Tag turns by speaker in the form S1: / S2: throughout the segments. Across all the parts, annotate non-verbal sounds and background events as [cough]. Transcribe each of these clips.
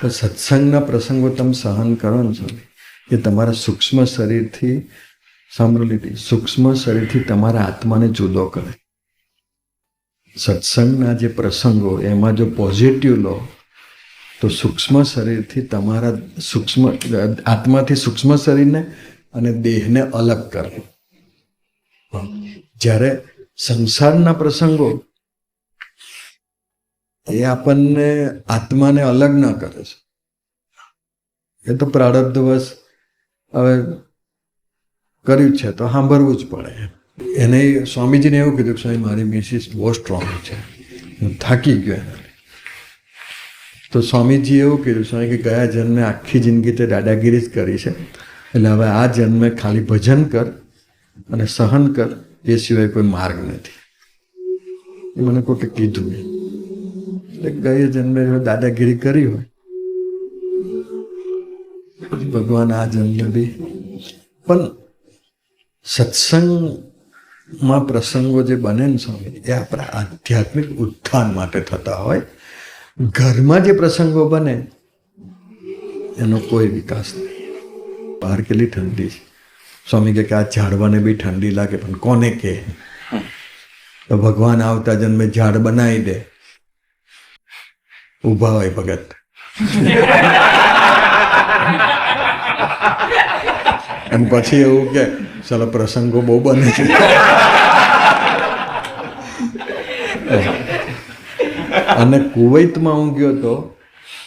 S1: તો સત્સંગના પ્રસંગો તમે સહન કરો ને સ્વામી. એ તમારા સૂક્ષ્મ શરીરથી સાંભળી લીધી સૂક્ષ્મ શરીરથી તમારા આત્માને જુદો કરે. સત્સંગના જે પ્રસંગો, એમાં જો પોઝિટિવ લો, તો સૂક્ષ્મ શરીરથી તમારા સૂક્ષ્મ, આત્માથી સૂક્ષ્મ શરીરને અને દેહને અલગ કરે. જ્યારે સંસારના પ્રસંગો એ આપણને આત્માને અલગ ના કરે છે. એ તો પ્રારબ્ધવશ હવે કર્યું છે, તો સાંભળવું જ પડે એને સ્વામીજીને એવું કીધું કે સ્વામી મારી મિસિસ બહુ સ્ટ્રોંગ છે. હું થાકી ગયો એના તો સ્વામીજી એવું કીધું સ્વામી કે ગયા જન્મે આખી જિંદગી તે દાદાગીરી જ કરી છે. એટલે હવે આ જન્મે ખાલી ભજન કર અને સહન કર, એ સિવાય કોઈ માર્ગ નથી. એ મને કોઈ કીધું એટલે ગયે જન્મે દાદાગીરી કરી હોય. ભગવાન આ જન્મે બી. પણ સત્સંગમાં પ્રસંગો જે બને ને સ્વામી, એ આપણા આધ્યાત્મિક ઉત્થાન માટે થતા હોય. ઘરમાં જે પ્રસંગો બને, એનો કોઈ વિકાસ નહીં. બહાર કેટલી ઠંડી છે. સ્વામી કે આ ઝાડવાને બી ઠંડી લાગે, પણ કોને કે તો ભગવાન આવતા જન્મે ઝાડ બનાવી દે. ઊભા હોય ભગત અને પછી એવું કે ચાલો પ્રસંગો બહુ બને છે અને કુવૈતમાં હું ગયો તો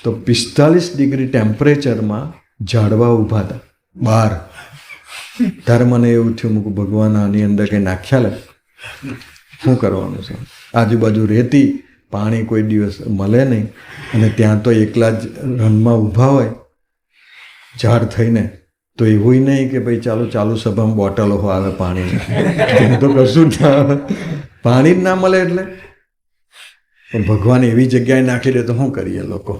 S1: તો પિસ્તાલીસ ડિગ્રી ટેમ્પરેચરમાં ઝાડવા ઊભા હતા બહાર ત્યારે મને એવું થયું મૂકું ભગવાન આની અંદર કંઈ નાખ્યા લે શું કરવાનું છે આજુબાજુ રેતી પાણી કોઈ દિવસ મળે નહીં અને ત્યાં તો એકલા જ રનમાં ઊભા હોય ઝાડ થઈને, તો એવું નહીં કે ભાઈ ચાલો, ચાલુ સભામાં બોટલો આવે પાણીની. તો કશું જ ના આવે. પાણી જ ના મળે એટલે. પણ ભગવાન એવી જગ્યાએ નાખી દે તો શું કરીએ લોકો?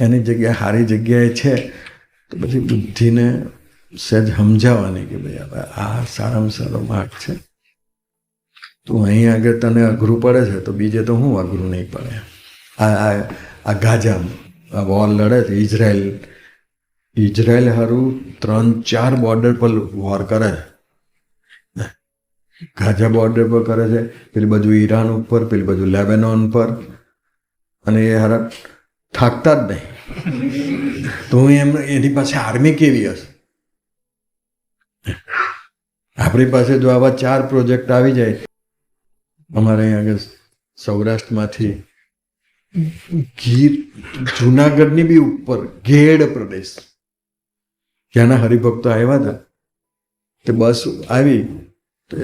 S1: એની જગ્યાએ સારી જગ્યાએ છે, તો પછી બુદ્ધિને સહેજ સમજાવવાની કે ભાઈ આ સારામાં સારો માર્ગ છે. તું અહીં આગળ તને અઘરું પડે છે, તો બીજે તો શું અઘરું નહીં પડે? આ આ ગાજા આ વોર લડે છે, ઇઝરાયલ. ઇઝરાયલ હારું ત્રણ, ચાર બોર્ડર પર વોર કરે. છે ગાઝા બોર્ડર પર કરે છે, પેલી બાજુ ઈરાન ઉપર, પેલી બાજુ લેબેનોન પર. અને એ હારા થાકતા જ નહીં. તો હું એમ, એની પાસે આર્મી કેવી હશે? આપણી પાસે જો આવા ચાર પ્રોજેક્ટ આવી જાય અમારે અહીં આગળ સૌરાષ્ટ્રમાંથી ગીર, જુનાગઢની બી ઉપર ઘેડ પ્રદેશ. ત્યાંના હરિભક્તો આવ્યા હતા, તે બસ આવી તે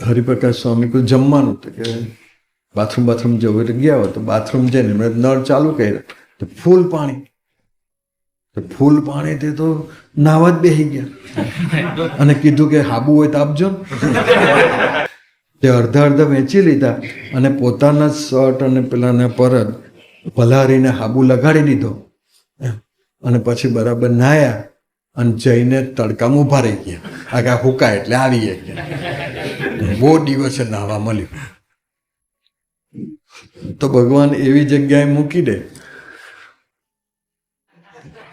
S1: હરિપ્રકાશ સ્વામી કોઈ જમવાનું તો કે બાથરૂમ બાથરૂમ જવું ગયા હોય તો બાથરૂમ જઈને નળ ચાલુ કર્યા, તો ફૂલ પાણી. ફૂલ પાણી તે તો નાવા જ બેસી ગયા. અને કીધું કે હાબુ હોય તો આપજો. તે અડધા અડધા વેચી લીધા અને પોતાના શર્ટ અને પેલાને પરત પલારીને હાબુ લગાડી દીધો. અને પછી બરાબર નાયા અને જઈને તડકામાં ઊભા રહી ગયા. આગા હુકાય એટલે આવી ગયા. બહુ દિવસે નાવા મળ્યું. તો ભગવાન એવી જગ્યાએ મૂકી દે.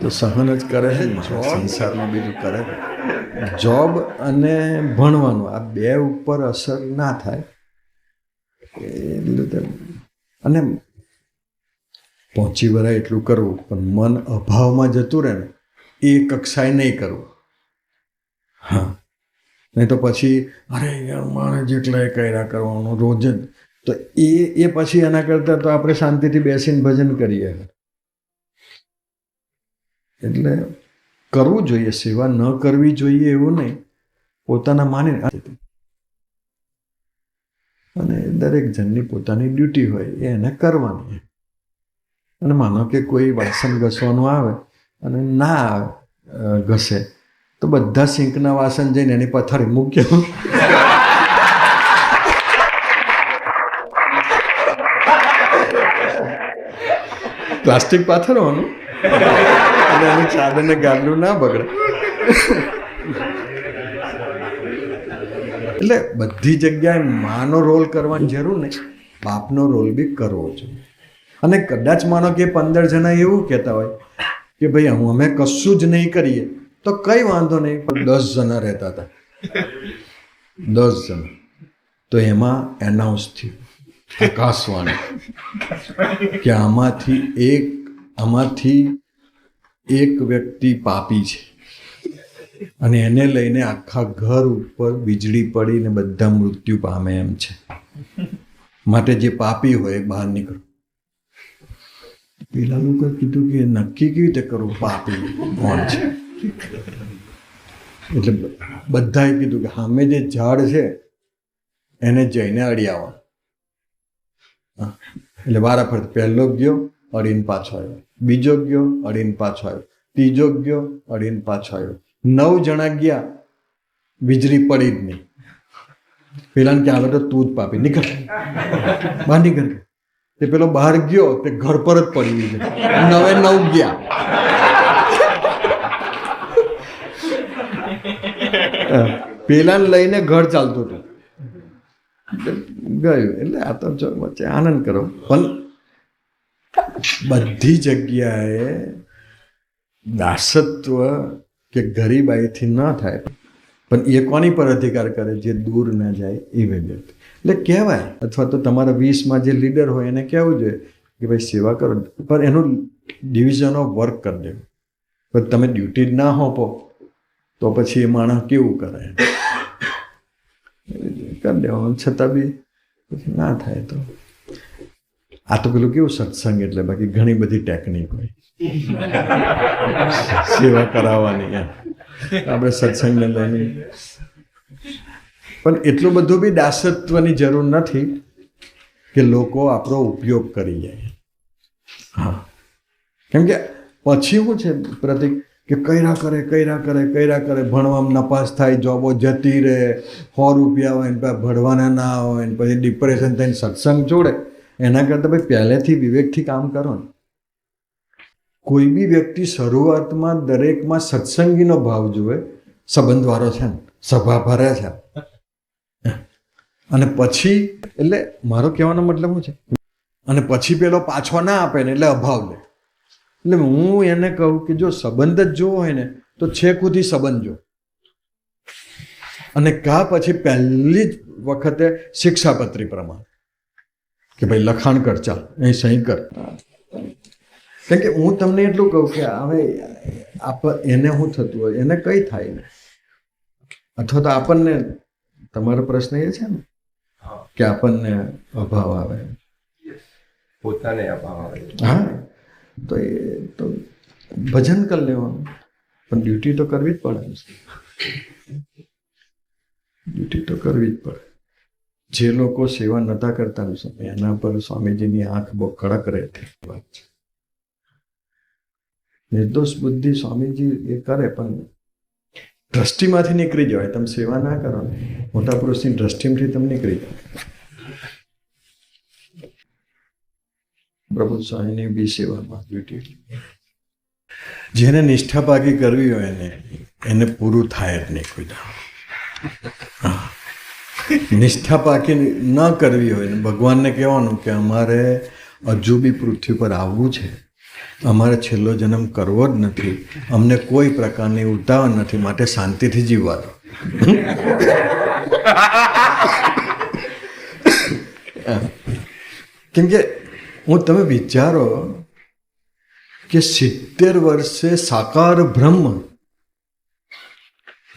S1: તો સહન જ કરે છે સંસારમાં બીજું કરે જોબ અને ભણવાનું આ બે ઉપર અસર ના થાય. એ લીધે અને પહોંચી વરાય એટલું કરવું. પણ મન અભાવમાં જતું રહે ને એ કક્ષાએ નહીં કરવું. હા. નહીં તો પછી અરે યાર મારે જેટલા કર્યા કરવાનું રોજ જ. તો એ એ પછી એના કરતાં તો આપણે શાંતિથી બેસીને ભજન કરીએ. એટલે કરવું જોઈએ, સેવા ન કરવી જોઈએ એવું નહીં. પોતાના માને અને દરેક જણની પોતાની ડ્યુટી હોય, એ એને કરવાની. અને માનો કે કોઈ વાસણ ઘસવાનું આવે અને ના ઘસે, તો બધા સિંકના વાસણ જઈને એની પથારી મૂક્યો પ્લાસ્ટિક પાથરવાનું. અને ચાદરને ગાંડું ના બગડે. એટલે બધી જગ્યાએ માનો રોલ કરવાની જરૂર નહીં. બાપનો રોલ બી કરવો જોઈએ અને કદાચ માનો કે પંદર જણા એવું કહેતા હોય કે ભાઈ હું અમે કશું જ નહીં કરીએ, તો કંઈ વાંધો નહીં, પણ દસ જણા રહેતા હતા. દસ જણા. તો એમાં એનાઉન્સ થયું. આકાશવાણી કે આમાંથી એક, આમાંથી એક વ્યક્તિ પાપી છે. અને એને લઈને આખા ઘર ઉપર વીજળી પડીને બધા મૃત્યુ પામે એમ છે. માટે જે પાપી હોય એ બહાર નીકળો. પેલા લોકો કીધું કે નક્કી કેવી રીતે કરવું? પાપી કોણ છે? એટલે બધાએ કીધું કે સામે જે ઝાડ છે, એને જઈને અડી આવવાનું. એટલે એટલે વારાફરતી પહેલો ગયો, અડીને પાછો આવ્યો. બીજો ગયો અડીને પાછો આવ્યો ત્રીજો ગયો અડીને પાછો આવ્યો નવ જણા ગયા, વીજળી પડી જ નહીં. પેલાને કે આવે તો જ પાપી. નીકળ. બહાર નીકળ. તે પેલો બહાર ગયો, તે ઘર પર જ પડી ગયો. નવે નવ ગયા. પેલાને લઈને ઘર ચાલતું હતું. ગયું. એટલે આ તો વચ્ચે આનંદ કરો. પણ બધી જગ્યાએ દાસત્વ કે ગરીબાઈથી ન થાય. પણ એ કોની પર અધિકાર કરે? જે દૂર ન જાય એવી વ્યક્તિ. એટલે કહેવાય, અથવા તો તમારા વીસમાં જે લીડર હોય એને કહેવું જોઈએ કે ભાઈ સેવા કરો. પણ એનું ડિવિઝન ઓફ વર્ક કરી દેવું. પણ તમે ડ્યુટી જ ના હોપો, તો પછી એ માણસ કેવું કરે? કરી દેવાનું. છતાં બી પછી ના થાય તો. આ તો પેલું કેવું સત્સંગ એટલે બાકી ઘણી બધી ટેકનિક હોય. સેવા કરાવવાની આપણે સત્સંગને લઈને. પણ એટલું બધું બી દાસત્વની જરૂર નથી કે લોકો આપણો ઉપયોગ કરી જાય. હા. કેમ કે પછી શું છે પ્રતિક? કે કૈરા કરે કૈરા કરે કૈરા કરે, ભણવામાં નપાસ થાય, જોબો જતી રહે, સો રૂપિયા હોય ને ભણવાના ના હોય ને પછી ડિપ્રેશન થઈને સત્સંગ જોડે એના કરતાં ભાઈ પહેલેથી વિવેકથી કામ કરો ને. કોઈ બી વ્યક્તિ શરૂઆતમાં દરેકમાં સત્સંગીનો ભાવ જુએ, સંબંધવાળો છે ને સભા ભરે છે. અને પછી, એટલે મારો કહેવાનો મતલબ શું છે? અને પછી પેલો પાછો ના આપે ને, એટલે અભાવ લે. એટલે હું એને કહું કે જો સંબંધ જ જોવો હોય ને, તો છેક સુધી સંબંધ જો. અને કા પછી પહેલી જ વખતે શિક્ષાપત્રી પ્રમાણે. કે ભાઈ લખાણ કર ચાલ અહીં સહી કર. કેમ કે હું તમને એટલું કહું કે હવે આપ એને શું થતું હોય એને કઈ થાય ને અથવા તો આપણને તમારો પ્રશ્ન એ છે ને કે આપણને અભાવ આવે.
S2: પોતાને અભાવ આવે.
S1: હા. તો એ તો ભજન કરી લેવાનું. પણ ડ્યુટી તો કરવી જ પડે ડ્યુટી [laughs] તો કરવી જ પડે. જે લોકો સેવા નતા કરતા ને એના પર સ્વામીજીની આંખ બહુ કડક રહેતી વાત છે. નિર્દોષ બુદ્ધિ સ્વામીજી એ કરે, પણ દ્રષ્ટિમાંથી નીકળી જવાય તમે સેવા ના કરો ને, મોટા પુરુષની દ્રષ્ટિમાંથી તમે નીકળી જાય પ્રભુ સ્વામીની બી સેવામાં ડ્યુટી જેને નિષ્ઠા પાકી કરવી હોય એને એને પૂરું થાય જ નહીં કોઈ દાડો. નિષ્ઠા પાકી ન કરવી હોય. ને ભગવાનને કહેવાનું કે અમારે હજુ બી પૃથ્વી પર આવવું છે. અમારે છેલ્લો જન્મ કરવો જ નથી. અમને કોઈ પ્રકારની ઉતાવળ નથી. માટે શાંતિથી જીવવા દો. કેમ કે હું તમે વિચારો કે સિત્તેર વર્ષે સાકાર બ્રહ્મ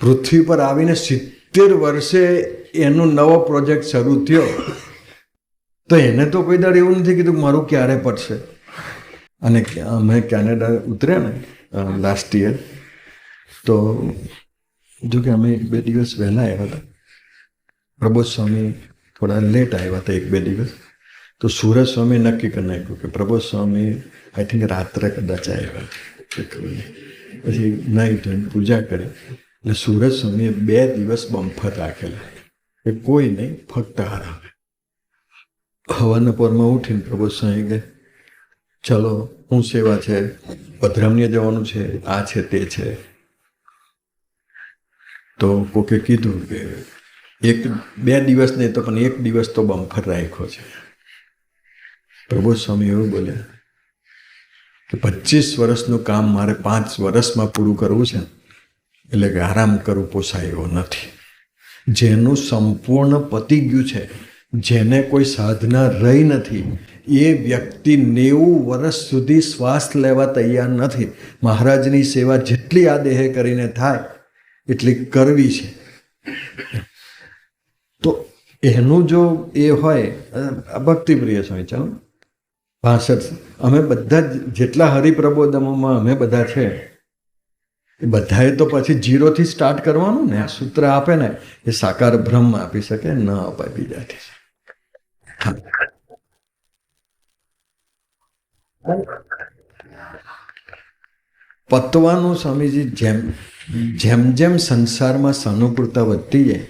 S1: પૃથ્વી પર આવીને સિત્તેર વર્ષે એનો નવો પ્રોજેક્ટ શરૂ થયો, તો એને તો કોઈ દાડ એવું નથી કીધું મારું ક્યારે પડશે. અને અમે કેનેડા ઉતર્યા ને લાસ્ટ યર તો જો કે અમે એક બે દિવસ વહેલા આવ્યા હતા. પ્રબોધ સ્વામી થોડા લેટ આવ્યા હતા એક બે દિવસ. તો સુરજ સ્વામી નક્કી કરી નાખ્યું કે પ્રબોધ સ્વામી આઈ થિંક રાત્રે કદાચ આવ્યા. પછી નહીં પૂજા કરી. એટલે સુરજ સ્વામીએ બે દિવસ બમ્ફર રાખેલા. કે કોઈ નહીં, ફક્ત આરામ. હવાના પરમાં ઉઠીને પ્રભુ સ્વામી કે ચલો શું સેવા છે, પધરામણીએ જવાનું છે, આ છે, તે છે. તો કોકે કીધું કે એક બે દિવસ નહીં તો પણ એક દિવસ તો બમ્ફર રાખ્યો છે. પ્રભુ સ્વામી એવું બોલ્યા કે પચીસ વર્ષનું કામ મારે પાંચ વર્ષમાં પૂરું કરવું છે, એટલે કે આરામ કરવું પોસાય એવો નથી. જેનું સંપૂર્ણ પતી ગયું છે, જેને કોઈ સાધના રહી નથી, એ વ્યક્તિ નેવું વર્ષ સુધી શ્વાસ લેવા તૈયાર નથી. મહારાજની સેવા જેટલી આ દેહે કરીને થાય, એટલી કરવી છે. તો એનું જો એ હોય ભક્તિપ્રિય સ્વામી, ચાલો. પાસઠ, અમે બધા જેટલા હરિપ્રબોધમોમાં અમે બધા છે એ બધાએ તો પછી જીરોથી સ્ટાર્ટ કરવાનું ને, આ સૂત્ર આપે ને, એ સાકાર બ્રહ્મ આપી શકે, ન અપાય બીજાથી. પતવાનું સ્વામીજી જેમ જેમ જેમ સંસારમાં સાનુકૂળતા વધતી જાય,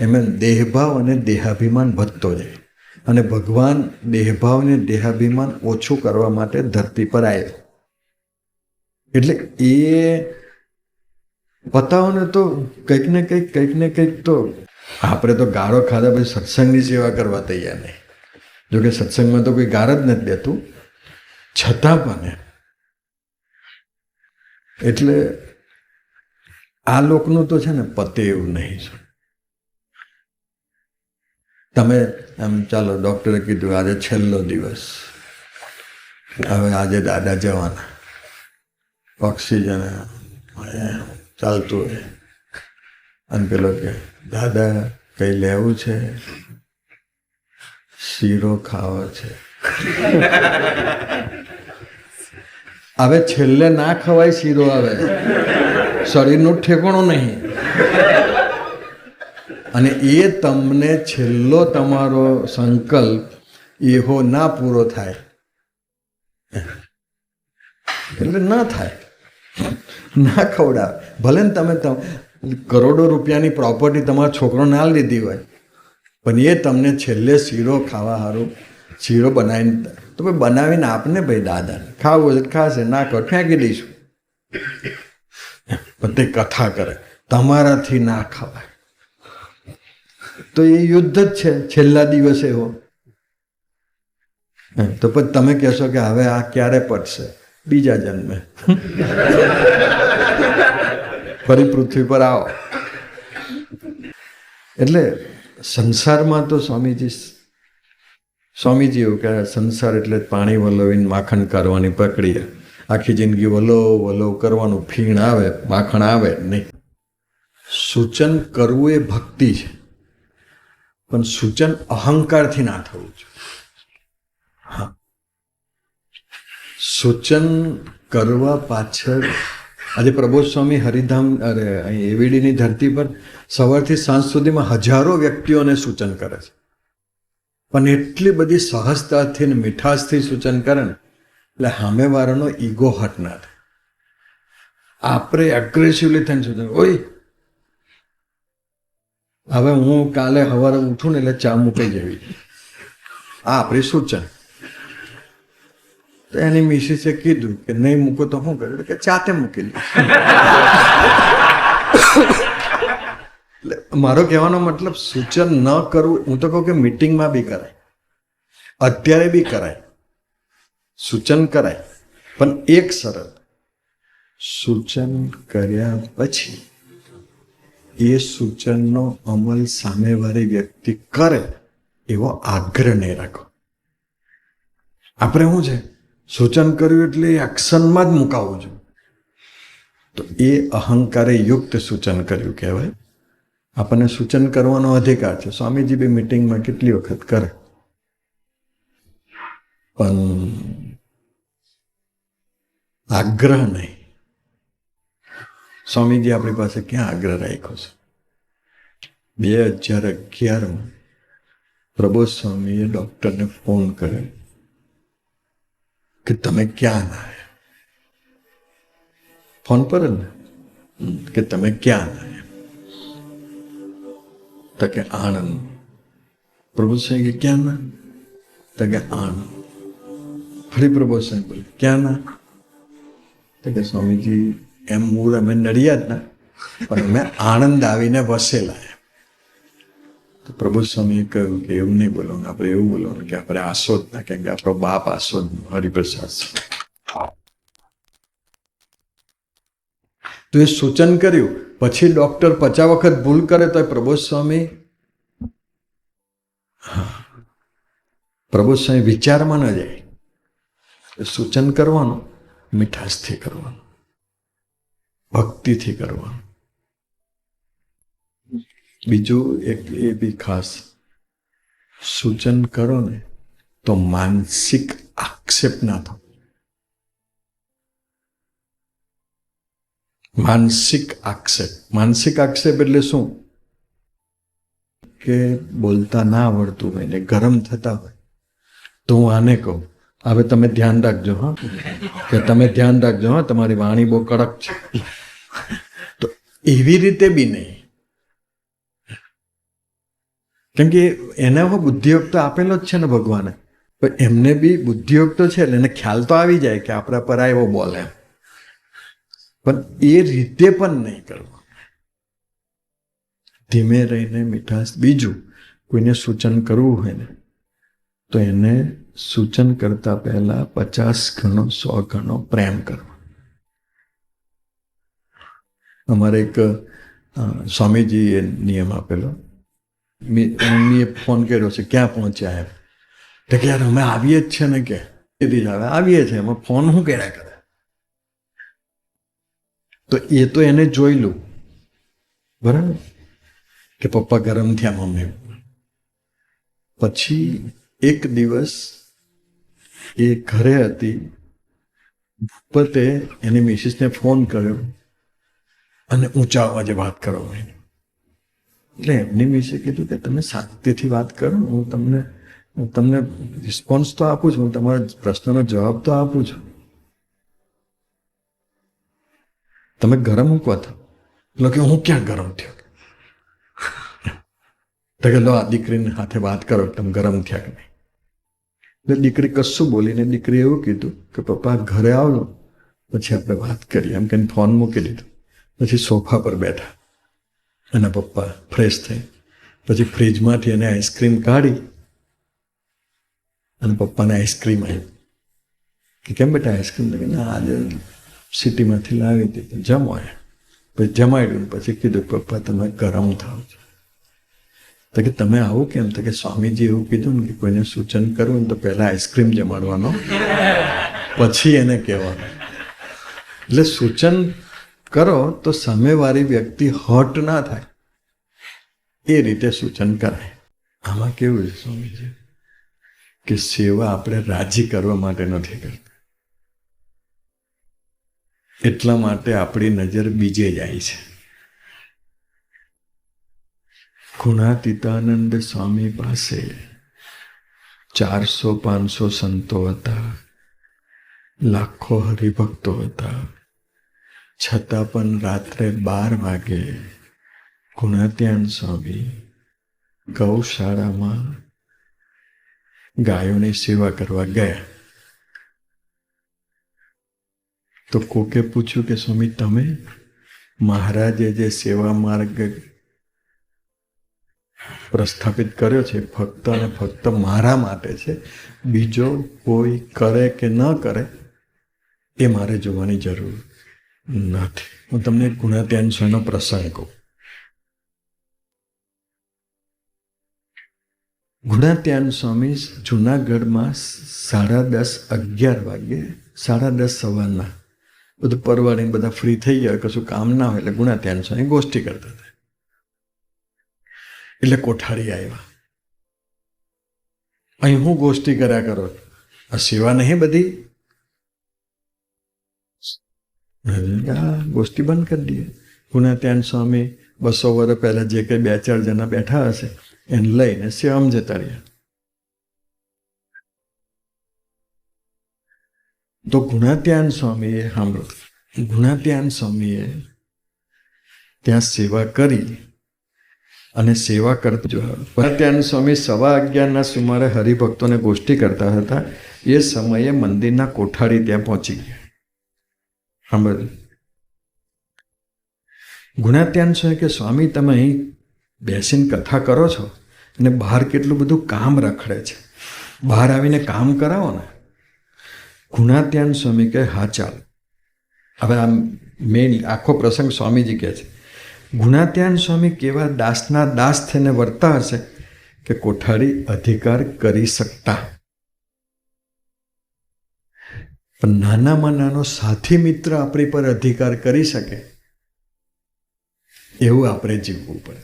S1: એમ એમ દેહભાવ અને દેહાભિમાન વધતો જાય. અને ભગવાન દેહભાવ અને દેહાભિમાન ઓછું કરવા માટે ધરતી પર આવ્યો એટલે એ પતાવોને તો કંઈક ને કંઈક કંઈક ને કંઈક તો આપણે તો ગાળો ખાધા પછી સત્સંગની સેવા કરવા તૈયાર નહીં. જોકે સત્સંગમાં તો કોઈ ગાર જ નથી દેતું છતાં પણ એટલે આ લોકનું તો છે ને પતે એવું નહીં છે. તમે એમ ચાલો ડૉક્ટરે કીધું આજે છેલ્લો દિવસ. હવે આજે દાદા જવાના. ઓક્સિજન ચાલતું હોય અને પેલો કે, દાદા, કંઈ લેવું છે? શીરો ખાવો છે. હવે છેલ્લે ના ખવાય શીરો આવે શરીરનું ઠેકાણું નહીં. અને એ તમને છેલ્લો તમારો સંકલ્પ એહો ના પૂરો થાય. એટલે ના થાય. ના ખવડાવે. ભલે ને તમે કરોડો રૂપિયાની પ્રોપર્ટી તમારો છોકરો ના લીધી હોય, પણ એ તમને છેલ્લે શીરો ખાવા સારું શીરો બનાવીને તો ભાઈ બનાવીને આપને ભાઈ દાદાને ખાવું હોય ખાશે, ના કરો ફેંકી દઈશું. પણ તે કથા કરે, તમારાથી ના ખવાય. તો એ યુદ્ધ જ છે, છેલ્લા દિવસે હો, તો પછી તમે કહેશો કે હવે આ ક્યારે પડશે? બીજા જન્મે. ફરી પૃથ્વી પર આવો. એટલે સંસારમાં તો સ્વામીજી સ્વામીજી એવું કહે, સંસાર એટલે પાણી વલોવીને માખણ કરવાની પ્રક્રિયા. આખી જિંદગી વલો વલો કરવાનું, ફીણ આવે, માખણ આવે નહીં. સૂચન કરવું એ ભક્તિ છે. પણ સૂચન અહંકારથી ના થવું જોઈએ. હા. સૂચન કરવા પાછળ, આજે પ્રબોધ સ્વામી હરિધામ, અરે, અહીં એવીડીની ધરતી પર સવારથી સાંજ સુધીમાં હજારો વ્યક્તિઓને સૂચન કરે છે. પણ એટલી બધી સહજતાથી ને મીઠાશથી સૂચન કરે ને, એટલે સામેવાળાનો ઈગો હટ ના થાય. આપણે એગ્રેસિવલી થઈને સૂચન, ઓય, હવે હું કાલે સવારે ઉઠું ને એટલે ચા મૂકી જવી. આ આપણી સૂચન. તો એની મિસિસે કીધું કે નહીં મૂકો તો શું કર્યું કે ચાતે મૂકી એટલે મારો કહેવાનો મતલબ સૂચન ન કરવું, હું તો કહું કે મિટિંગમાં બી કરાય. અત્યારે બી કરાય. સૂચન કરાય. પણ એક સરળ. સૂચન કર્યા પછી એ સૂચનનો અમલ સામેવાળી વ્યક્તિ કરે એવો આગ્રહ નહીં રાખો. આપણે શું છે? સૂચન કર્યું એટલે એક્શનમાં જ મુકાવવું જોઈએ. તો એ અહંકારે યુક્ત સૂચન કર્યું કહેવાય. આપણને સૂચન કરવાનો અધિકાર છે. સ્વામીજી બી મિટિંગમાં કેટલી વખત કરે. પણ આગ્રહ નહીં. સ્વામીજી આપણી પાસે ક્યાં આગ્રહ રાખ્યો છે? બે હજાર અગિયારમાં પ્રબોધ સ્વામીએ ડૉક્ટરને ફોન કર્યો. કે તમે ક્યાં નાય ફોન પર જ ને? કે તમે ક્યાં નાય તો કે આણંદ. પ્રભુ સાહેબ કે ક્યાં ના? તો કે આણંદ. ફરી પ્રભુ સાહેબ બોલે, ક્યાં ના? તો કે સ્વામીજી, એમ મૂળ અમે નડિયાદ ના પણ અમે આણંદ આવીને વસેલા એમ. તો પ્રભુ સ્વામીએ કહ્યું કે એવું નહીં બોલવાનું આપણે એવું બોલવાનું કે આપણે આસોદ ના, કેમ કે આપણો બાપ આસોદ હરિપ્રસાદ તો એ સૂચન કર્યું, પછી ડોક્ટર પચાસ વખત ભૂલ કરે તો પ્રભુ સ્વામી. પ્રબોધ સ્વામી વિચારમાં ન જાય સૂચન કરવાનું, મીઠાશથી કરવાનું, ભક્તિથી કરવાનું બીજું એક એ બી ખાસ સૂચન કરો ને, તો માનસિક આક્ષેપ ના થાય. માનસિક આક્ષેપ. માનસિક આક્ષેપ એટલે શું? કે બોલતા ના આવડતું હોય ને, ગરમ થતા હોય. તો હું આને કહું, હવે તમે ધ્યાન રાખજો, હા. કે તમે ધ્યાન રાખજો, હા, તમારી વાણી બહુ કડક છે. તો એવી રીતે બી નહીં. કેમ કે એને હવે બુદ્ધિયોગ તો આપેલો જ છે ને ભગવાને. પણ એમને બી બુદ્ધિયોગ તો છે, એટલે એને ખ્યાલ તો આવી જાય કે આપણા પર આવ્યો બોલે પણ એ રીતે પણ નહીં કરવું. ધીમે રહીને મીઠાશ બીજું કોઈને સૂચન કરવું હોય ને, તો એને સૂચન કરતા પહેલા પચાસ ગણો, સો ગણો પ્રેમ કરવો. અમારે એક સ્વામીજીએ નિયમ આપેલો. મેં મમ્મીએ ફોન કર્યો છે, ક્યાં પહોંચ્યા એમ? તો કે યાર, અમે આવીએ જ છે ને કે? એ જ આવે આવીએ છે, એમાં ફોન શું કર્યા કરે? તો એ તો એને જોઈ લઉં બરાબર? કે પપ્પા ગરમ થયા મમ્મી પછી એક દિવસ એ ઘરે હતી. ભૂપતે એની મિસિસને ફોન કર્યો અને ઊંચા અવાજે વાત કરો એને. એટલે એમની વિશે કીધું કે તમે શાંતિથી વાત કરો હું તમને હું તમને રિસ્પોન્સ તો આપું છું, હું તમારા પ્રશ્નનો જવાબ તો આપું છું. તમે ગરમ મૂકવા તો. એટલે કે હું ક્યાં ગરમ થયો? તો કે લો, આ દીકરીને હાથે વાત કરો, તમે ગરમ થયા કે નહીં? એટલે દીકરી કશું બોલીને, દીકરી એવું કીધું કે પપ્પા, ઘરે આવજો. પછી આપણે વાત કરીએ. એમ કે ફોન મૂકી દીધો. પછી સોફા પર બેઠા. અને પપ્પા ફ્રેશ થઈ. પછી ફ્રીજમાંથી એને આઈસ્ક્રીમ કાઢી અને પપ્પાને આઈસ્ક્રીમ આવી કે કેમ બેટા આઈસ્ક્રીમ તો ના, આજે સિટીમાંથી લાવી હતી, તો જમો પછી જમાડ્યું પછી કીધું, પપ્પા, તમે ગરમ થાવ છો. તો કે તમે આવું કેમ? તો કે સ્વામીજી એવું કીધું ને કે કોઈને સૂચન કરવું ને તો પહેલાં આઈસ્ક્રીમ જમાડવાનો. પછી એને કહેવાનું. એટલે સૂચન કરો તો સામેવાળી વ્યક્તિ હટ ના થાય. એ રીતે સૂચન કરાય. આમાં કેવું છે, સ્વામીજી? કે સેવા આપણે રાજી કરવા માટે નથી કરતા. એટલા માટે આપણી નજર બીજે જાય છે. ગુણાતીતાનંદ સ્વામી પાસે ચારસો પાંચસો સંતો હતા. લાખો હરિભક્તો હતા. છતાં પણ રાત્રે બાર વાગે ગુણાત્યાન સ્વામી ગૌશાળામાં ગાયોની સેવા કરવા ગયા. તો કોકે પૂછ્યું કે, સ્વામી, તમે મહારાજે જે સેવા માર્ગ પ્રસ્થાપિત કર્યો છે, ફક્ત અને ફક્ત મારા માટે છે, બીજો કોઈ કરે કે ન કરે, એ મારે જોવાની જરૂર નથી. હું તમને ગુણાત્યાન સ્વામીનો પ્રસંગ કહું. ગુણાત્યાન સ્વામી જુનાગઢમાં સાડા દસ અગિયાર વાગે સાડા દસ સવારના, બધું પરવાળીને બધા ફ્રી થઈ ગયા, કશું કામ ના હોય એટલે ગુણાત્યાન સ્વામી ગોષ્ઠી કરતા હતા. એટલે કોઠારી આવ્યા. અહીં હું ગોષ્ઠી કર્યા કરો આ સેવા નહીં બધી? આ ગોષ્ઠી બંધ કરી દઈએ. ગુણાત્યાન સ્વામી બસો વર્ષ પહેલાં જે કંઈ બે ચાર જણા બેઠા હશે, એને લઈને સેવામ જતા રહ્યા. તો ગુણાત્યાન સ્વામીએ સાંભળો ગુણાત્યાન સ્વામીએ ત્યાં સેવા કરી અને સેવા કરતો ગુણાત્યાન સ્વામી સવા અગિયારના સુમારે હરિભક્તોને ગોષ્ઠી કરતા હતા. એ સમયે મંદિરના કોઠારી ત્યાં પહોંચી ગયા. સાંભળજો. ગુણાત્યાન સ્વામી કે સ્વામી, તમે અહીં બેસીને કથા કરો છો અને બહાર કેટલું બધું કામ રખડે છે. બહાર આવીને કામ કરાવો ને. ગુણાત્યાન સ્વામી કહે, હા, ચાલ. હવે આમ મેઇન આખો પ્રસંગ સ્વામીજી કહે છે. ગુણાત્યાન સ્વામી કેવા દાસના દાસ થઈને વર્તા હશે કે કોઠારી અધિકાર કરી શકતા. પણ નાનામાં નાનો સાથી મિત્ર આપણી પર અધિકાર કરી શકે, એવું આપણે જીવવું પડે.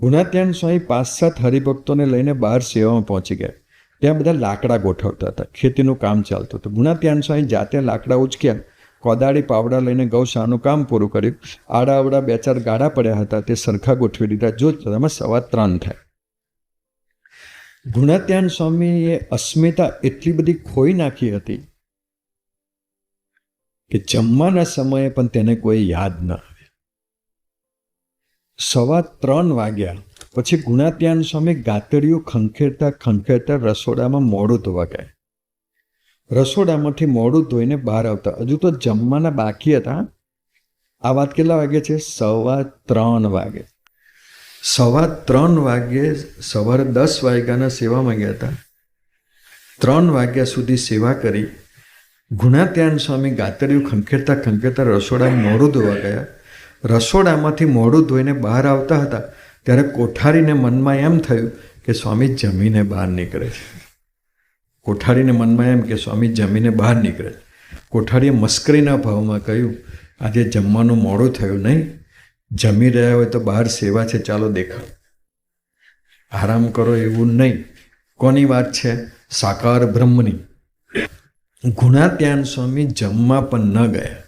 S1: ગુણાત્યાન સ્વામી પાંચ સાત હરિભક્તોને લઈને બહાર સેવામાં પહોંચી ગયા. ત્યાં બધા લાકડા ગોઠવતા હતા, ખેતીનું કામ ચાલતું હતું. ગુણાત્યાન સ્વામી જાતે લાકડા ઉચક્યા, કોદાળી પાવડા લઈને ગૌશાનું કામ પૂરું કર્યું. આડા અવડા બે ચાર ગાડા પડ્યા હતા, તે સરખા ગોઠવી દીધા. જો તેમાં સવા ત્રણ થાય. ગુણાત્યાન સ્વામીએ અસ્મિતા એટલી બધી ખોઈ નાખી હતી કે જમવાના સમયે પણ તેને કોઈ યાદ ન આવે. સવા ત્રણ વાગ્યા પછી ગુણાત્યાન સ્વામી ગાતડીઓ ખંખેરતા ખંખેરતા રસોડામાં મોડું ધોવા ગયા. રસોડામાંથી મોડું ધોઈને બહાર આવતા. હજુ તો જમવાના બાકી હતા. આ વાત કેટલા વાગે છે? સવા ત્રણ વાગે. સવા ત્રણ વાગે સવારે દસ વાગ્યાના સેવામાં ગયા હતા. ત્રણ વાગ્યા સુધી સેવા કરી. ગુણાત્યાન સ્વામી ગાતરિયું ખંખેરતા ખંખેરતા રસોડામાં મોડું ધોવા ગયા. રસોડામાંથી મોડું ધોઈને બહાર આવતા હતા, ત્યારે કોઠારીને મનમાં એમ થયું કે સ્વામી જમીને બહાર નીકળે છે. કોઠારીને મનમાં એમ કે સ્વામી જમીને બહાર નીકળે છે. કોઠારીએ મસ્કરીના ભાવમાં કહ્યું, આજે જમવાનું મોડું થયું નહીં. જમી રહ્યા હોય તો બહાર સેવા છે, ચાલો દેખાવ આરામ કરો એવું નહીં. કોની વાત છે? સાકાર બ્રહ્મની. ગુણાત્યાન સ્વામી જમવા પણ ન ગયા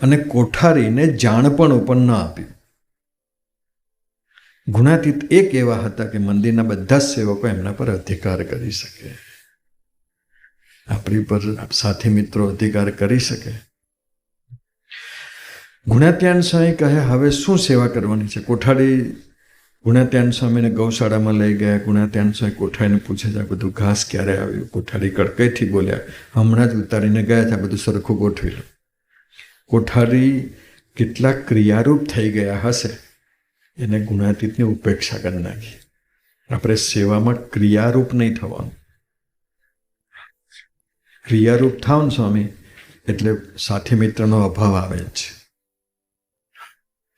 S1: અને કોઠારીને જાણ પણ ન આપ્યું ગુણાતીત એક એવા હતા કે મંદિરના બધા જ સેવકો એમના પર અધિકાર કરી શકે. આપણી પર સાથી મિત્રો અધિકાર કરી શકે. ગુણાત્યાન સ્વામી કહે, હવે શું સેવા કરવાની છે? કોઠારી ગુણાત્યાન સ્વામીને ગૌશાળામાં લઈ ગયા, ગુણાત્યાન સ્વામી કોઠારીને પૂછે છે, આ બધું ઘાસ ક્યારે આવ્યું? કોઠારી કડકઈથી બોલ્યા, હમણાં જ ઉતારીને ગયા છે બધું સરખું ગોઠવી લો. કોઠારી કેટલા ક્રિયારૂપ થઈ ગયા હશે, એને ગુણાતીતની ઉપેક્ષા કરી નાખી. આપણે સેવામાં ક્રિયારૂપ નહીં થવાનું. ક્રિયારૂપ થાવ ને સ્વામી, એટલે સાથી મિત્રનો અભાવ આવે છે.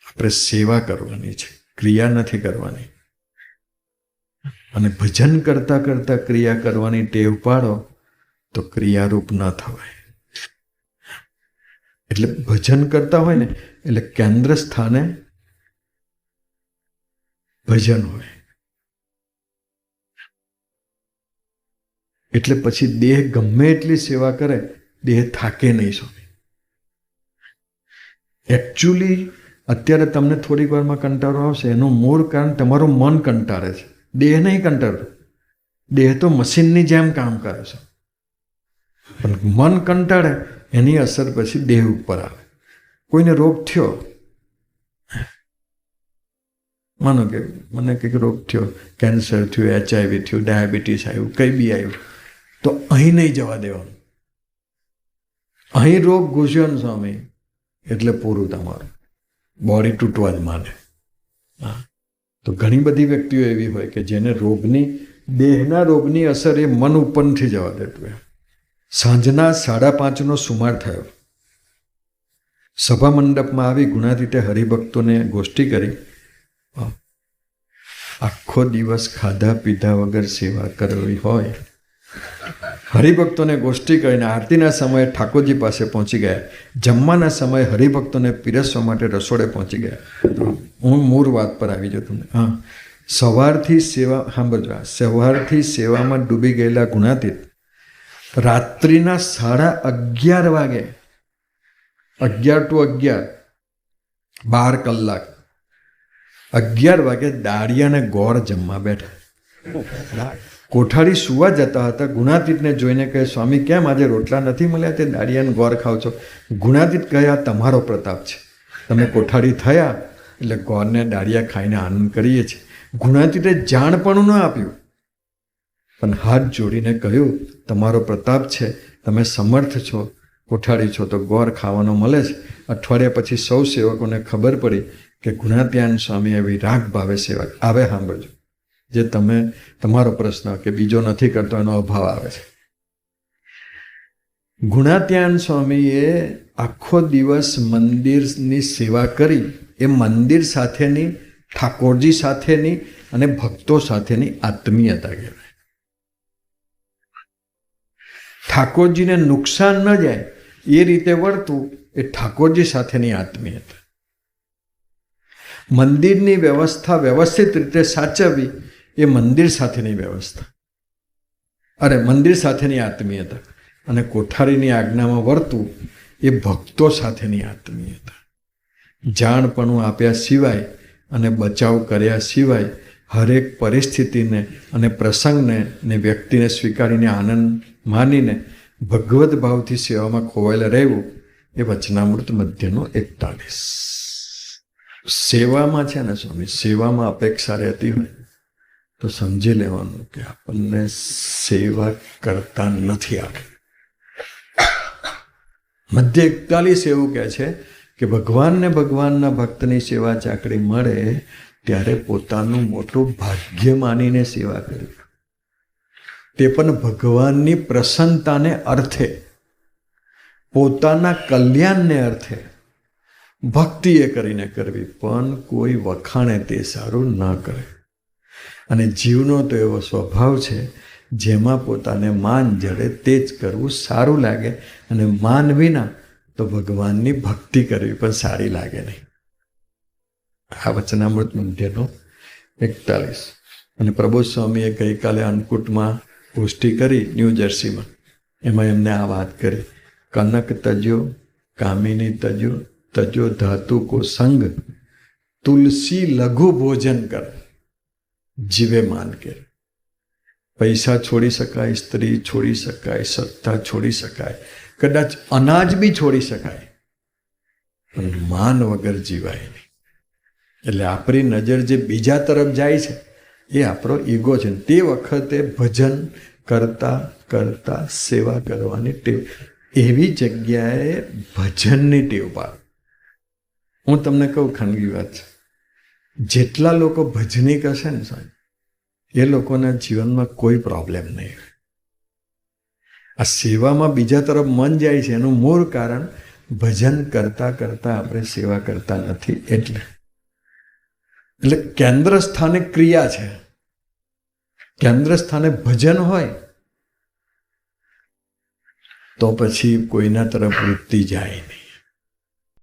S1: આપણે સેવા કરવાની છે. ક્રિયા નથી કરવાની. અને ભજન કરતા કરતા ક્રિયા કરવાની ટેવ પાડો, તો ક્રિયારૂપ ન થવાય. એટલે ભજન કરતા હોય ને, એટલે કેન્દ્ર સ્થાને ભજન હોય. એટલે પછી દેહ ગમે એટલી સેવા કરે, દેહ થાકે નહીં સ્વામી. એકચ્યુઅલી અત્યારે તમને થોડીક વારમાં કંટાળો આવશે. એનું મૂળ કારણ તમારું મન કંટાળે છે. દેહ નહીં કંટાળતું. દેહ તો મશીનની જેમ કામ કરે છે. પણ મન કંટાળે, એની અસર પછી દેહ ઉપર આવે. કોઈને રોગ થયો? માનો કે, મને કંઈક રોગ થયો. કેન્સર થયું એચઆઈવી થયું, ડાયાબિટીસ આવ્યું, કંઈ બી આવ્યું. તો અહીં નહીં જવા દેવાનું. અહીં રોગ ઘૂસ્યો ને સ્વામી, એટલે પૂરું તમારું. બોડી તૂટવા જ માને હા. તો ઘણી બધી વ્યક્તિઓ એવી હોય કે જેને રોગની દેહના રોગની અસર એ મન ઉપર નથી જવા દેતું એમ સાંજના સાડા પાંચનો સુમાર થયો. સભા મંડપમાં આવી ગુણાતીતે હરિભક્તોને ગોષ્ઠી કરી. આખો દિવસ ખાધા પીધા વગર સેવા કરવી હોય. હરિભક્તોને ગોષ્ઠી કરીને આરતીના સમયે ઠાકોરજી પાસે પહોંચી ગયા. જમવાના સમયે હરિભક્તોને પીરસવા માટે રસોડે પહોંચી ગયા. હું મૂળ વાત પર આવી જાઉં તમને હા. સવારથી સેવા, સાંભળજો સવારથી સેવામાં ડૂબી ગયેલા ગુણાતીત. રાત્રિના સાડા અગિયાર વાગે, અગિયાર ટુ અગિયાર, બાર કલાક, અગિયાર વાગે દાળિયાને ગોળ જમવા બેઠા. કોઠારી સુવા જતા હતા. ગુણાતીતને જોઈને કહે, સ્વામી, કેમ આજે રોટલા નથી મળ્યા? તે દાળિયાને ગોળ ખાવ છો. ગુણાતીત કહે તમારો પ્રતાપ છે. તમે કોઠારી થયા એટલે ગોળને દાળિયા ખાઈને આનંદ કરીએ છીએ. ગુણાતીતે જાણ પણ ન આપ્યું. પણ હાથ જોડીને કહ્યું, તમારો પ્રતાપ છે. તમે સમર્થ છો. કોઠારી છો તો ગોળ ખાવાનો મળે છે. અઠવાડિયા પછી સૌ સેવકોને ખબર પડી કે ગુણાત્યાન સ્વામી એવી રાગ ભાવે સેવા આવે, સાંભળજો. જે તમે, તમારો પ્રશ્ન કે બીજો નથી કરતો, એનો અભાવ આવે છે. ગુણાત્યાન સ્વામીએ આખો દિવસ મંદિરની સેવા કરી. એ મંદિર સાથેની, ઠાકોરજી સાથેની અને ભક્તો સાથેની આત્મીયતા કહેવાય. ઠાકોરજીને નુકસાન ન જાય, એ રીતે વર્તું એ ઠાકોરજી સાથેની આત્મીયતા. મંદિરની વ્યવસ્થા વ્યવસ્થિત રીતે સાચવવી એ મંદિર સાથેની વ્યવસ્થા. અરે, મંદિર સાથેની આત્મીયતા. અને કોઠારીની આજ્ઞામાં વર્તું એ ભક્તો સાથેની આત્મીયતા. જાણપણું આપ્યા સિવાય અને બચાવ કર્યા સિવાય હરેક પરિસ્થિતિને અને પ્રસંગને ને વ્યક્તિને સ્વીકારીને આનંદ માનીને ભગવદ્ ભાવથી સેવામાં ખોવાયેલા રહેવું એ વચનામૃત મધ્યનો એકતાલીસ. સેવામાં છે ને સ્વામી, સેવામાં અપેક્ષા રહેતી હોય. તો સમજી લેવાનું કે આપણને સેવા કરતા નથી આપણે મધ્ય એકતાલીસ એવું કહે છે કે ભગવાનને ભગવાનના ભક્તની સેવા ચાકરી મળે ત્યારે પોતાનું મોટું ભાગ્ય માનીને સેવા કરવી તે પણ ભગવાનની પ્રસન્નતાને અર્થે. પોતાના કલ્યાણને અર્થે. ભક્તિએ કરીને કરવી, પણ કોઈ વખાણે તે સારું ન કરે. અને જીવનો તો એવો સ્વભાવ છે, જેમાં પોતાને માન જડે તે જ કરવું સારું લાગે અને માન વિના તો ભગવાનની ભક્તિ કરવી પણ સારી લાગે નહીં. આ વચનામૃત મધ્યનો એકતાલીસ. અને પ્રબોધ સ્વામીએ ગઈકાલે અન્નકૂટમાં પુષ્ટિ કરી ન્યૂ જર્સીમાં. એમાં એમને આ વાત કરી. કનક તજો કામિની તજ્યો તજો ધાતુ કો સંગ, તુલસી લઘુ ભોજન કર. જીવે માન કે પૈસા છોડી શકાય, સ્ત્રી છોડી શકાય, સત્તા છોડી શકાય, કદાચ અનાજ બી છોડી શકાય, પણ માન વગર જીવાય નહીં. એટલે આપણી નજર જે બીજા તરફ જાય છે, એ આપણો ઈગો છે. તે વખતે ભજન કરતા કરતા સેવા કરવાની ટેવ, એવી જગ્યાએ ભજનની ટેવ પાડ. હું તમને કહું, ખાનગી વાત છે. જેટલા લોકો ભજની કરશે ને સાહેબ, એ લોકોના જીવનમાં કોઈ પ્રોબ્લેમ નહીં આ સેવામાં બીજા તરફ મન જાય છે, એનું મૂળ કારણ ભજન કરતા કરતા આપણે સેવા કરતા નથી, એટલે. એટલે કેન્દ્ર સ્થાને ક્રિયા છે. કેન્દ્ર સ્થાને ભજન હોય, તો પછી કોઈના તરફ વૃત્તિ જાય નહીં.